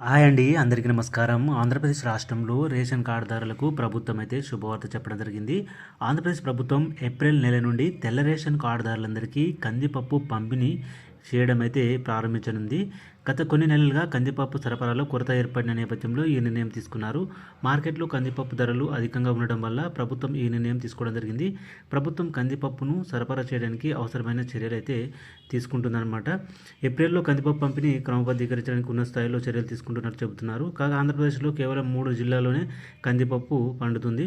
Hi అండి అందరికీ నమస్కారం. ఆంధ్రప్రదేశ్ రాష్ట్రంలో రేషన్ కార్డుదారులకు ప్రభుత్వం అయితే శుభవార్త చెప్పడం జరిగింది. ఆంధ్రప్రదేశ్ ప్రభుత్వం ఏప్రిల్ నెల నుండి తెల్ల రేషన్ కార్డుదారులందరికీ కందిపప్పు పంపిణీ చేయడం అయితే ప్రారంభించనుంది. గత కొన్ని నెలలుగా కందిపప్పు సరఫరాలో కొరత ఏర్పడిన నేపథ్యంలో ఈ నిర్ణయం తీసుకున్నారు. మార్కెట్లో కందిపప్పు ధరలు అధికంగా ఉండడం వల్ల ప్రభుత్వం ఈ నిర్ణయం తీసుకోవడం జరిగింది. ప్రభుత్వం కందిపప్పును సరఫరా చేయడానికి అవసరమైన చర్యలు అయితే తీసుకుంటుందన్నమాట. ఏప్రిల్లో కందిపప్పు పంపిణీ క్రమబద్ధీకరించడానికి ఉన్న స్థాయిలో చర్యలు తీసుకుంటున్నట్టు చెబుతున్నారు. కాగా ఆంధ్రప్రదేశ్లో కేవలం మూడు జిల్లాల్లోనే కందిపప్పు పండుతుంది.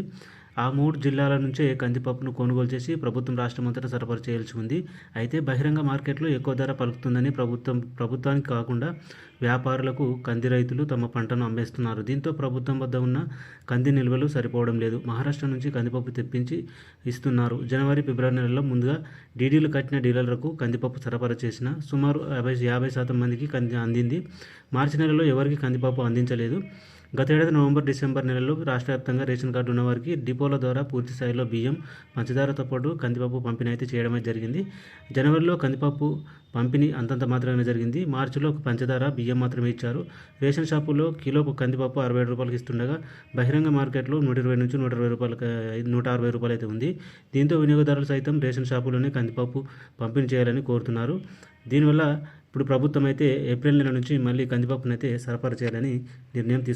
ఆ మూడు జిల్లాల నుంచే కందిపప్పును కొనుగోలు చేసి ప్రభుత్వం రాష్ట్రమంతటా సరఫరా చేయాల్సి ఉంది. అయితే బహిరంగ మార్కెట్లో ఎక్కువ ధర పలుకుతుందని ప్రభుత్వం ప్రభుత్వానికి కాకుండా వ్యాపారులకు కంది రైతులు తమ పంటను అమ్మేస్తున్నారు. దీంతో ప్రభుత్వం వద్ద ఉన్న కంది నిల్వలు సరిపోవడం లేదు. మహారాష్ట్ర నుంచి కందిపప్పు తెప్పించి ఇస్తున్నారు. జనవరి ఫిబ్రవరి నెలలో ముందుగా డీడీలు కట్టిన డీలర్లకు కందిపప్పు సరఫరా చేసిన సుమారు యాభై యాభై శాతం మందికి కంది అందింది. మార్చి నెలలో ఎవరికి కందిపప్పు అందించలేదు. గత ఏడాది నవంబర్ డిసెంబర్ నెలలో రాష్ట్ర వ్యాప్తంగా రేషన్ కార్డు ఉన్నవారికి డిపోల ద్వారా పూర్తి స్థాయిలో బియ్యం పంచదారతో పాటు కందిపప్పు పంపిణీ అయితే చేయడమే జరిగింది. జనవరిలో కందిపప్పు పంపిణీ అంతంత మాత్రమే జరిగింది. మార్చిలో పంచదార బియ్యం మాత్రమే ఇచ్చారు. రేషన్ షాపుల్లో కిలో కందిపప్పు అరవై ఏడు రూపాయలకి ఇస్తుండగా బహిరంగ మార్కెట్లో నూట ఇరవై నుంచి నూట ఇరవై రూపాయలకి నూట అరవై రూపాయలు అయితే ఉంది. దీంతో వినియోగదారులు సైతం రేషన్ షాపుల్లోనే కందిపప్పు పంపిణీ చేయాలని కోరుతున్నారు. దీనివల్ల ఇప్పుడు ప్రభుత్వం అయితే ఏప్రిల్ నెల నుంచి మళ్ళీ కందిపప్పునైతే సరఫరా చేయాలని నిర్ణయం తీసుకు